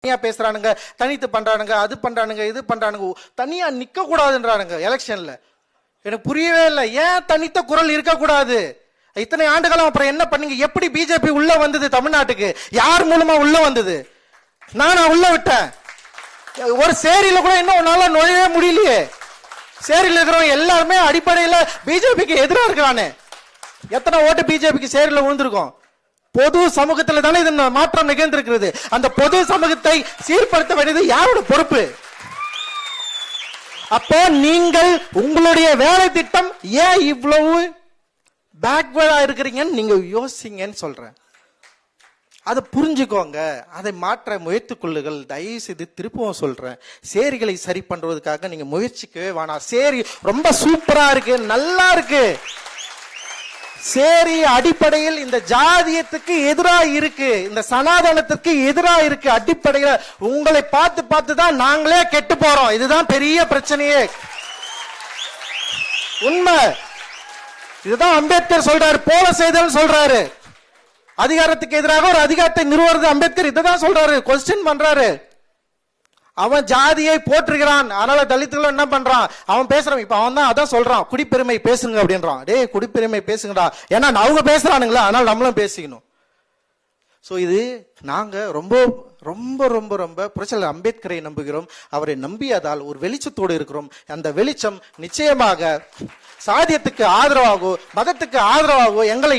தனியா பேசுறானுங்க தனித்து பண்றானுங்க அது பண்றானுங்க இது பண்றானுங்க தனியா நிக்க கூடாதுன்றானுங்க எலெக்ஷன்ல. எனக்கு புரியவே இல்லை ஏன் தனித்த குரல் இருக்கக்கூடாது? இத்தனை ஆண்டுகளும் அப்புறம் என்ன பண்ணீங்க? எப்படி பிஜேபி உள்ள வந்தது தமிழ்நாட்டுக்கு? யார் மூலமா உள்ள வந்தது? நானா உள்ள விட்டேன். ஒரு சேரியில கூட இன்னும் உன்னால் நுழையவே முடியலையே. சேரியில் இருக்கிறவங்க எல்லாருமே அடிப்படையில் பிஜேபிக்கு எதிராக இருக்கிறானே. எத்தனை ஓட்டு பிஜேபிக்கு சேரியில் விழுந்திருக்கோம்? பொது சமூகத்தில் தானே இது மாற்றம் நிகழ்ந்திருக்கிறது. அந்த பொது சமூகத்தை சீர்படுத்த வேண்டியது யாரோட பொறுப்பு? அப்போ நீங்கள் உங்களுடைய வேலை திட்டம் ஏன் இவ்வளவு பேக்வேர்டா இருக்கிறீங்கன்னு நீங்க யோசிங்கன்னு சொல்றேன். அதை புரிஞ்சுக்கோங்க. அதை மாற்ற முயற்சி கொள்ளுங்கள். தயவு செய்து திருப்பவும் சொல்றேன். சேரிகளை சரி பண்றதுக்காக நீங்க முயற்சிக்கவே வேணாம். சேரி ரொம்ப சூப்பரா இருக்கு. நல்லா இருக்கு. சேரி அடிப்படையில் இந்த ஜாதியத்துக்கு எதிரா இருக்கு இந்த சனாதனத்திற்கு எதிரா இருக்கு அடிப்படையில் உங்களை பார்த்து பார்த்து தான் நாங்களே கெட்டு போறோம். இதுதான் பெரிய பிரச்சனையே. உண்மை. இதுதான் அம்பேத்கர் சொல்றாரு போல செய்தல் சொல்றாரு. அதிகாரத்துக்கு எதிராக ஒரு அதிகாரத்தை நிறுவுறது அம்பேத்கர் இதுதான் சொல்றாரு கொஸ்டின் பண்றாரு. அவன் ஜாதியை போற்றுகிறான். அதனால தலித்துகளும் என்ன பண்றான்? அவன் பேசுறான். இப்ப அவன் தான் அதான் சொல்றான். குடிப்பெருமை பேசுங்க அப்படின்றான். டேய் குடிப்பெருமை பேசுங்கடா. ஏன்னா அவங்க பேசுறானுங்களா? அதனால நம்மளும் பேசிக்கணும். ஸோ இது நாங்க ரொம்ப ரொம்ப ரொம்ப ரொம்ப புரட்சியாளர் அம்பேத்கரை நம்புகிறோம். அவரை நம்பியதால் ஒரு வெளிச்சத்தோடு இருக்கிறோம். அந்த வெளிச்சம் நிச்சயமாக சாதியத்துக்கு ஆதரவாகவோ மதத்துக்கு ஆதரவாகவோ எங்களை